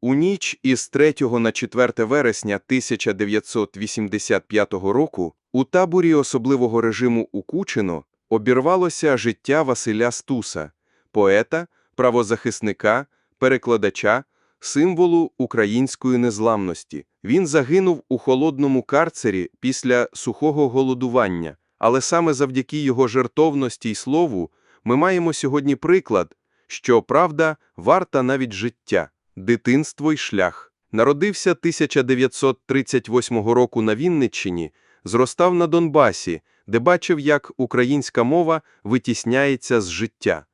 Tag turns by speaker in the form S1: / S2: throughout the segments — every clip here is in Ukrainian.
S1: У ніч із 3 на 4 вересня 1985 року у таборі особливого режиму у Кучино обірвалося життя Василя Стуса, поета, правозахисника, перекладача, символу української незламності. Він загинув у холодному карцері після сухого голодування, але саме завдяки його жертовності й слову ми маємо сьогодні приклад, що правда варта навіть життя. Дитинство й шлях. Народився 1938 року на Вінниччині, зростав на Донбасі, де бачив, як українська мова витісняється з життя.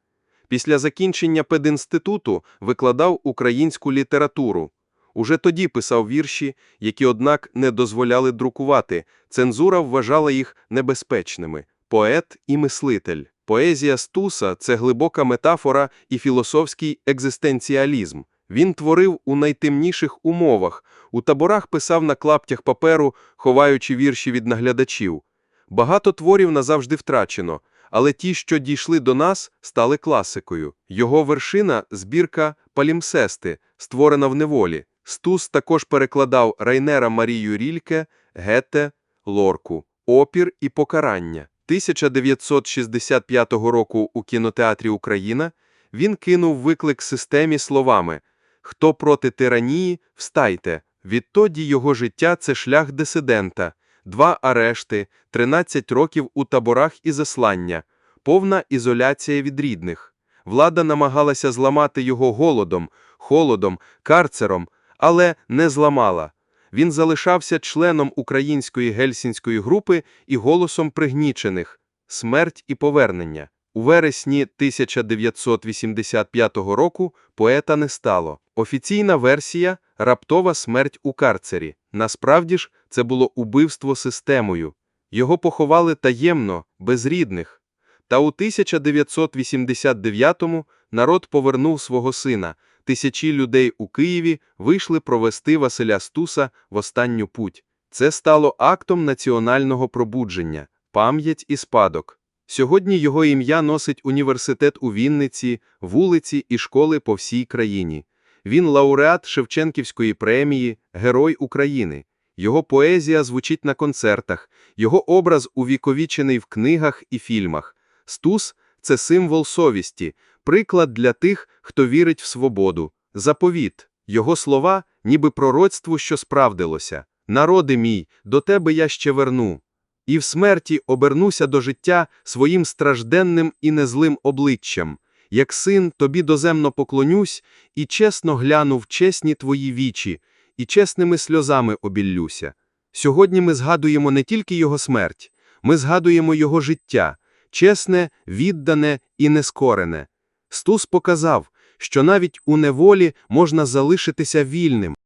S1: Після закінчення пединституту викладав українську літературу. Уже тоді писав вірші, які, однак, не дозволяли друкувати. Цензура вважала їх небезпечними. Поет і мислитель. Поезія Стуса – це глибока метафора і філософський екзистенціалізм. Він творив у найтемніших умовах, у таборах писав на клаптях паперу, ховаючи вірші від наглядачів. Багато творів назавжди втрачено, але ті, що дійшли до нас, стали класикою. Його вершина – збірка «Палімсести», створена в неволі. Стус також перекладав Райнера Марію Рільке, Гете, Лорку, «Опір і покарання». 1965 року у кінотеатрі «Україна» він кинув виклик системі словами «Хто проти тиранії, встайте». Відтоді його життя – це шлях дисидента, два арешти, 13 років у таборах і заслання, повна ізоляція від рідних. Влада намагалася зламати його голодом, холодом, карцером, але не зламала. Він залишався членом української гельсінської групи і голосом пригнічених «Смерть і повернення». У вересні 1985 року поета не стало. Офіційна версія – раптова смерть у карцері. Насправді ж, це було убивство системою. Його поховали таємно, без рідних. Та у 1989-му народ повернув свого сина. Тисячі людей у Києві вийшли провести Василя Стуса в останню путь. Це стало актом національного пробудження, пам'ять і спадок. Сьогодні його ім'я носить університет у Вінниці, вулиці і школи по всій країні. Він лауреат Шевченківської премії, Герой України. Його поезія звучить на концертах, його образ увіковічений в книгах і фільмах. Стус – це символ совісті, приклад для тих, хто вірить в свободу. Заповіт. Його слова – ніби пророцтво, що справдилося. «Народи мій, до тебе я ще верну. І в смерті обернуся до життя своїм стражденним і незлим обличчям. Як син, тобі доземно поклонюсь, і чесно гляну в чесні твої вічі, і чесними сльозами обіллюся. Сьогодні ми згадуємо не тільки його смерть, ми згадуємо його життя, чесне, віддане і нескорене. Стус показав, що навіть у неволі можна залишитися вільним.